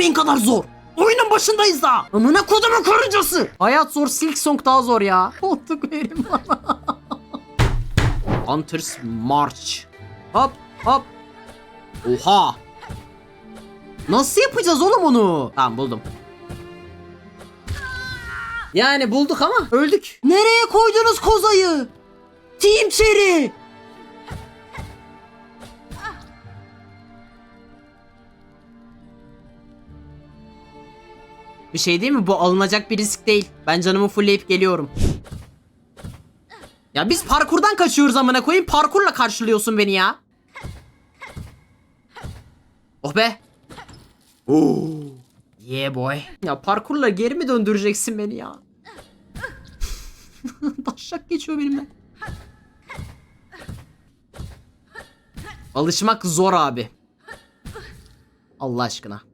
T-Pain kadar zor. Oyunun başındayız daha. Amına kodumun karıncası. Hayat zor, Silk Song daha zor ya. Koltuk verin bana. Hunters March. Hop hop. Oha. Nasıl yapacağız oğlum onu? Tamam buldum. Yani bulduk ama öldük. Nereye koydunuz kozayı? Team Cherry. Bir şey değil mi? Bu alınacak bir risk değil. Ben canımı fullleyip geliyorum. Ya biz parkurdan kaçıyoruz amına koyayım. Parkurla karşılıyorsun beni ya. Oh be. Oo. Yeah boy. Ya parkurla geri mi döndüreceksin beni ya? Taşak geçiyor benimle. Alışmak zor abi. Allah aşkına.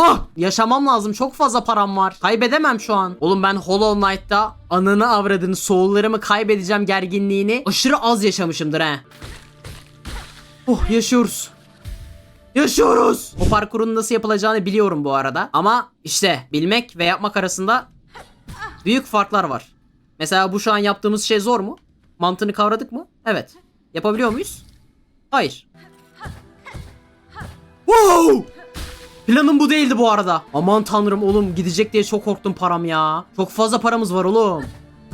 Ha! Yaşamam lazım. Çok fazla param var. Kaybedemem şu an. Oğlum ben Hollow Knight'ta ananı avradını soul'larımı kaybedeceğim gerginliğini aşırı az yaşamışımdır he. Oh yaşıyoruz. Yaşıyoruz. O parkurun nasıl yapılacağını biliyorum bu arada. Ama işte bilmek ve yapmak arasında büyük farklar var. Mesela bu şu an yaptığımız şey zor mu? Mantığını kavradık mı? Evet. Yapabiliyor muyuz? Hayır. Wow! Planım bu değildi bu arada. Aman tanrım oğlum gidecek diye çok korktum param ya. Çok fazla paramız var oğlum.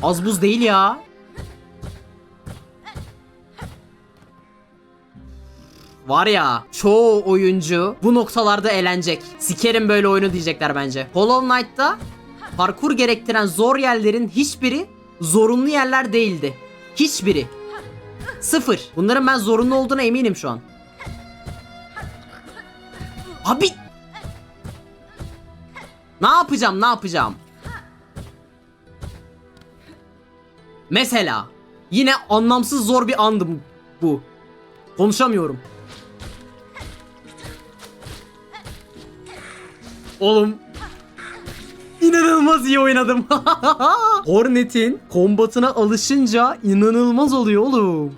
Az buz değil ya. Var ya çoğu oyuncu bu noktalarda eğlenecek. Sikerim böyle oyunu diyecekler bence. Hollow Knight'ta parkur gerektiren zor yerlerin hiçbiri zorunlu yerler değildi. Hiçbiri. Sıfır. Bunların ben zorunlu olduğuna eminim şu an. Abi ne yapacağım ne yapacağım? Mesela yine anlamsız zor bir andım bu. Konuşamıyorum. Oğlum İnanılmaz iyi oynadım. Hornet'in kombatına alışınca inanılmaz oluyor oğlum.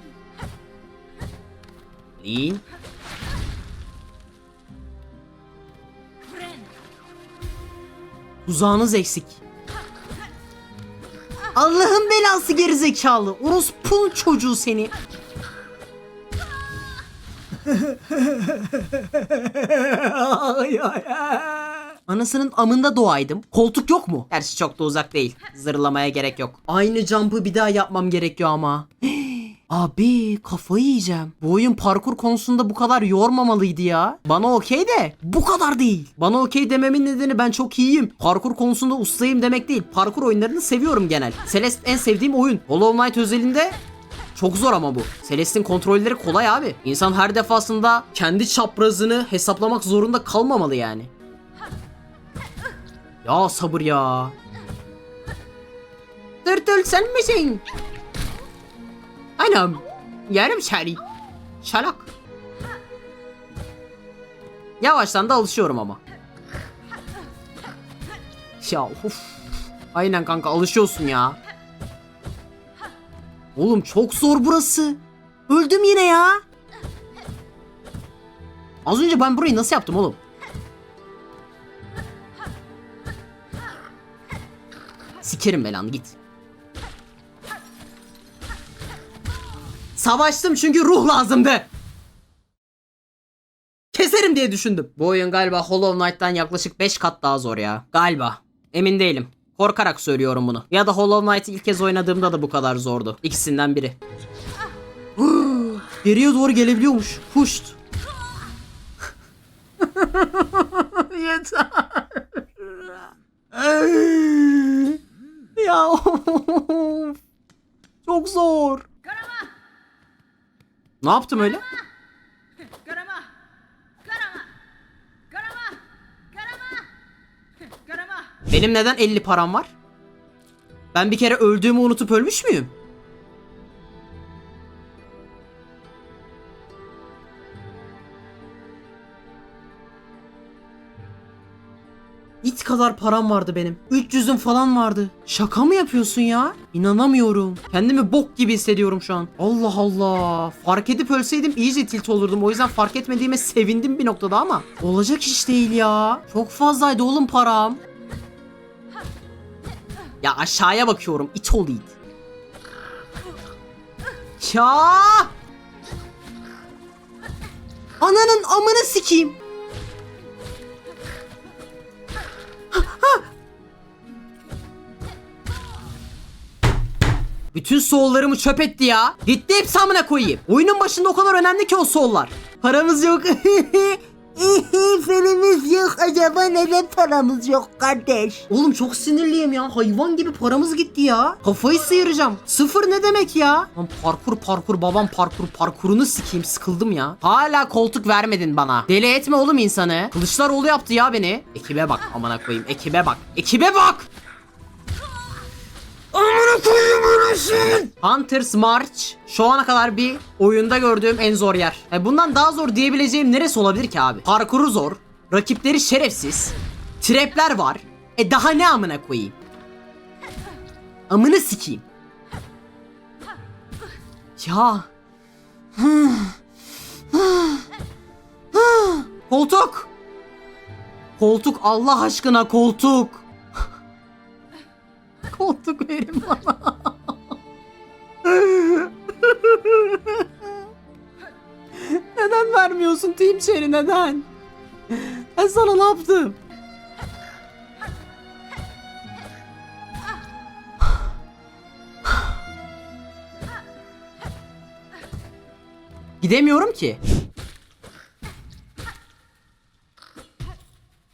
Lean. Tuzağınız eksik. Allah'ın belası gerizekalı. Orospunun çocuğu seni. Anasının amında doğaydım. Koltuk yok mu? Gerçi çok da uzak değil. Zırlamaya gerek yok. Aynı jump'ı bir daha yapmam gerekiyor ama. Abi kafayı yiyeceğim. Bu oyun parkur konusunda bu kadar yormamalıydı ya. Bana okey de bu kadar değil. Bana okey dememin nedeni ben çok iyiyim. Parkur konusunda ustayım demek değil. Parkur oyunlarını seviyorum genel. Celeste en sevdiğim oyun. Hollow Knight özelinde çok zor ama bu. Celeste'in kontrolleri kolay abi. İnsan her defasında kendi çaprazını hesaplamak zorunda kalmamalı yani. Ya sabır ya. Tırtıl sen misin? Anam. Yarım seni. Şalak. Yavaştan da alışıyorum ama. Ya of. Aynen kanka alışıyorsun ya. Oğlum çok zor burası. Öldüm yine ya. Az önce ben burayı nasıl yaptım oğlum? Sikerim belanı git. Savaştım çünkü ruh lazımdı. Keserim diye düşündüm. Bu oyun galiba Hollow Knight'tan yaklaşık 5 kat daha zor ya. Galiba. Emin değilim. Korkarak söylüyorum bunu. Ya da Hollow Knight'ı ilk kez oynadığımda da bu kadar zordu. İkisinden biri. Geriye doğru gelebiliyormuş. Puşt. Yeter. ya of. Çok zor. Ne yaptım öyle? Karama! Karama! Karama! Karama! Karama! Benim neden 50 param var? Ben bir kere öldüğümü unutup ölmüş müyüm? İt kadar param vardı benim. 300'üm falan vardı. Şaka mı yapıyorsun ya? İnanamıyorum. Kendimi bok gibi hissediyorum şu an. Allah Allah. Fark edip ölseydim iyice tilt olurdum. O yüzden fark etmediğime sevindim bir noktada ama. Olacak iş değil ya. Çok fazlaydı oğlum param. Ya aşağıya bakıyorum. İt ol it. Ya! Ananın amını sikeyim. Bütün soullarımı çöp etti ya. Gitti hepsi amına koyayım. Oyunun başında o kadar önemli ki o soullar. Paramız yok. Paramız yok. Acaba neden paramız yok kardeş? Oğlum çok sinirliyim ya. Hayvan gibi paramız gitti ya. Kafayı sıyıracağım. Sıfır ne demek ya? Lan parkur parkur babam parkur parkurunu sikeyim sıkıldım ya. Hala koltuk vermedin bana. Deli etme oğlum insanı. Kılıçdaroğlu yaptı ya beni. Ekibe bak amına koyayım. Ekibe bak. Ekibe bak. Amına koyayım ölürsün. Hunter's March şu ana kadar bir oyunda gördüğüm en zor yer. E bundan daha zor diyebileceğim neresi olabilir ki abi? Parkuru zor. Rakipleri şerefsiz. Trapler var. E daha ne amına koyayım? Amını sikeyim. Ya. koltuk. Koltuk Allah aşkına koltuk. koltuk verin bana. neden vermiyorsun Team Cherry neden? Ben sana ne yaptım? Gidemiyorum ki.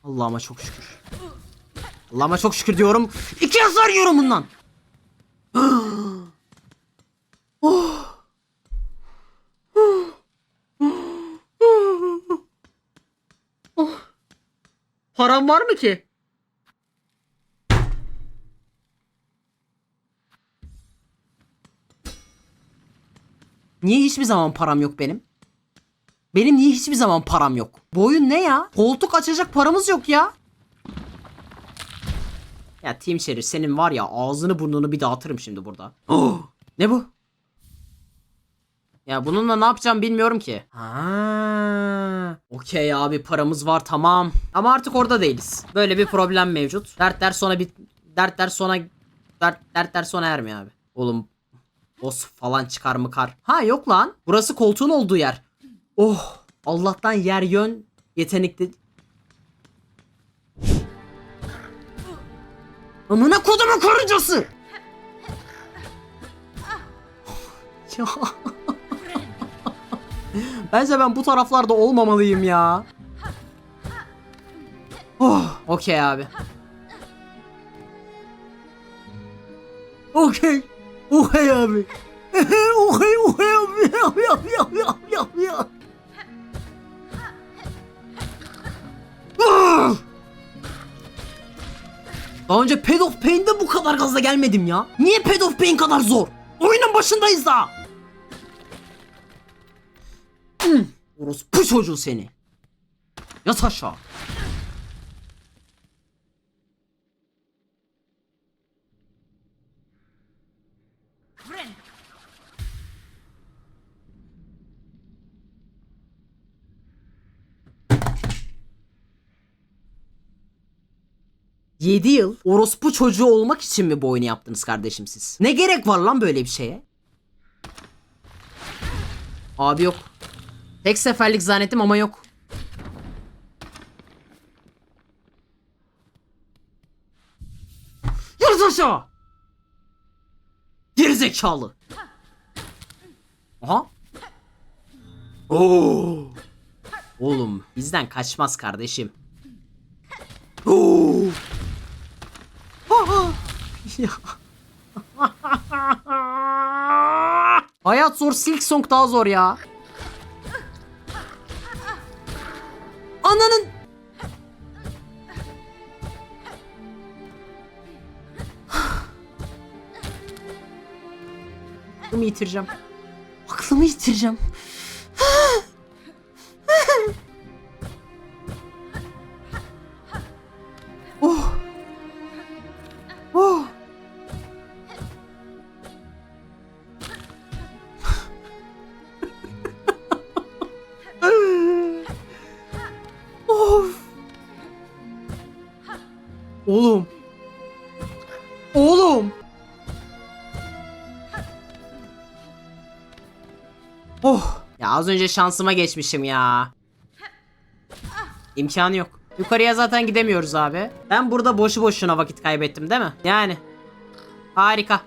Allah'ıma çok şükür. Allah'ıma çok şükür diyorum. İki yazar yiyorum bundan. Oh. Oh. Param var mı ki? Niye hiçbir zaman param yok benim? Benim niye hiçbir zaman param yok? Bu oyun ne ya? Koltuk açacak paramız yok ya. Ya Team Şerif senin var ya ağzını burnunu bir dağıtırım şimdi burada. Oh! ne bu? Ya bununla ne yapacağım bilmiyorum ki. Ha. Okey abi paramız var tamam. Ama artık orada değiliz. Böyle bir problem mevcut. Dertler sona bit dertler sona dert dertler sona ermiyor abi. Oğlum boss falan çıkar mı kar? Ha yok lan. Burası koltuğun olduğu yer. Oh Allah'tan yer yön yetenekli. Amına kodumun karıncası. ya. Bence ben bu taraflarda olmamalıyım ya. Oh, okey abi. Okey. Okey abi. Okey okey abi. Abi abi abi abi abi abi. Ah! Daha önce Pad of Pain'de bu kadar gazla gelmedim ya. Niye Pad of Pain kadar zor? Oyunun başındayız daha. Hmm, Orospu çocuğu seni. Yat aşağı. 7 yıl orospu çocuğu olmak için mi bu oyunu yaptınız kardeşim siz? Ne gerek var lan böyle bir şeye? Abi yok. Tek seferlik zannettim ama yok. Yürü aşağı. Gerizekalı. Aha. Oo. Oğlum bizden kaçmaz kardeşim. Oo. Hayat zor, Silk Song daha zor ya. Ananın Aklımı yitireceğim. Aklımı yitireceğim. Oğlum. Oğlum. Oh. Ya az önce şansıma geçmişim ya. İmkanı yok. Yukarıya zaten gidemiyoruz abi. Ben burada boşu boşuna vakit kaybettim değil mi? Yani. Harika.